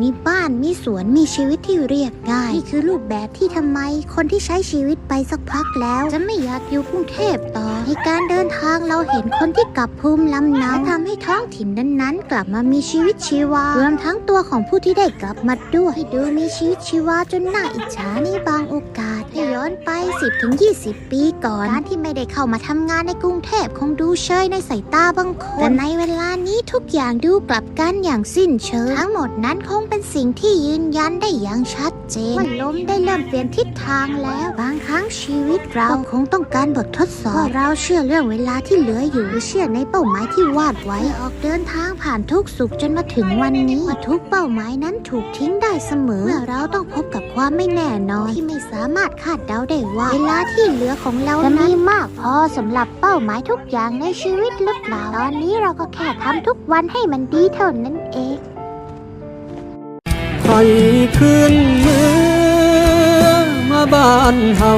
มีบ้าน มีสวน มีชีวิตที่เรียบง่าย นี่คือรูปแบบที่ทำไม คนที่ใช้ชีวิตไปสักพักแล้ว จะไม่อยากอยู่กรุงเทพต่อ ในการเดินทางเราเห็นคนที่กลับภูมิลำเนาและทำให้ท้องถิ่นนั้นๆ กลับมามีชีวิตชีวา รวมทั้งตัวของผู้ที่ได้กลับมาด้วยดูมีชีวิตชีวาจนน่าอิจฉาในบางโอกาสให้ย้อนไป 10-20 ปีก่อนการที่ไม่ได้เข้ามาทำงานในกรุงเทพคงดูเชยในสายตาบางคนแต่ในเวลานี้ทุกอย่างดูกลับกันอย่างสิ้นเชิงทั้งหมดนั้นคง สิ่งที่ยืนยันได้อย่างชัดเจนว่าลมได้เริ่มเปลี่ยนทิศทางแล้ว บางครั้งชีวิตเราคงต้องการบททดสอบ เราเชื่อเรื่องเวลาที่เหลืออยู่เชื่อในเป้าหมายที่วาดไว้ออกเดินทางผ่านทุกสุขจนมาถึงวันนี้ทุกเป้าหมายนั้นถูกทิ้งได้เสมอเมื่อเราต้องพบกับความไม่แน่นอน ที่ไม่สามารถคาดเดาได้ว่า เวลาที่เหลือของเราจะมีมากพอสำหรับเป้าหมายทุกอย่างในชีวิตหรือเปล่าตอนนี้เราก็แค่ทำทุกวันให้มันดีเท่านั้นเอง ไทยขึ้นเมือมาบ้านเฮา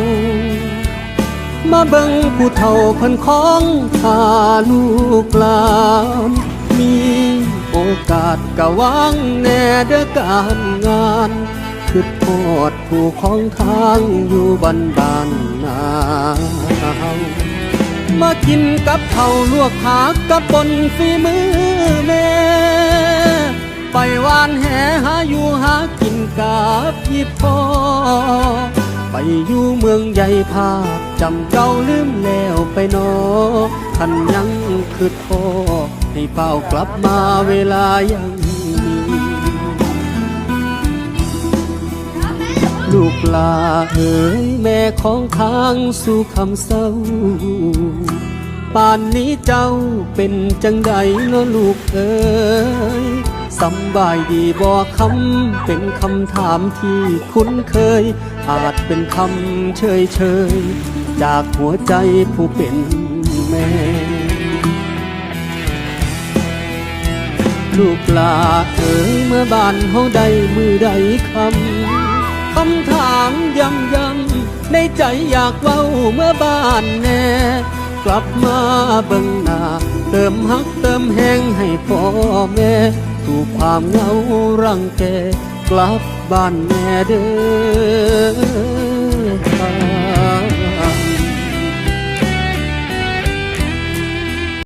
มาเบิ่งผู้เฒ่าเพิ่นของทาลูกหลานมีโอกาสกะวางแน่เด้อการงานคือโทษผู้ของทางอยู่บันดานนาเฮามากินกับเขาลวกผักกับปนฝีมือแม่ไปวานแหหาอยู่หา กับพี่พ่อไปอยู่เมืองใหญ่ภาคจำเก่าลืมแล้วไปนอคันยังคือพ่อให้เป้ากลับมาเวลายังมีลูกลาเอ๋ยแม่ของทางสู่คำเศร้าป่านนี้เจ้าเป็นจังใดเนาะลูกเอ๋ย สำบายดีบ่คำเป็นคำถามที่คุ้นเคย อาจเป็นคำเฉยเฉยๆจากหัวใจผู้เป็นแม่ ลูกลาเอ๋ยเมื่อบ้านเฮาใดมือใดคำคำถามย้ำย้ำในใจอยากเว้าเมื่อบ้านแน่กลับมาเบิ่งหน้า เติมฮักเติมแห้งให้พ่อแม่ ถูกความเหงารังแกกลับบ้านแม่เด้อ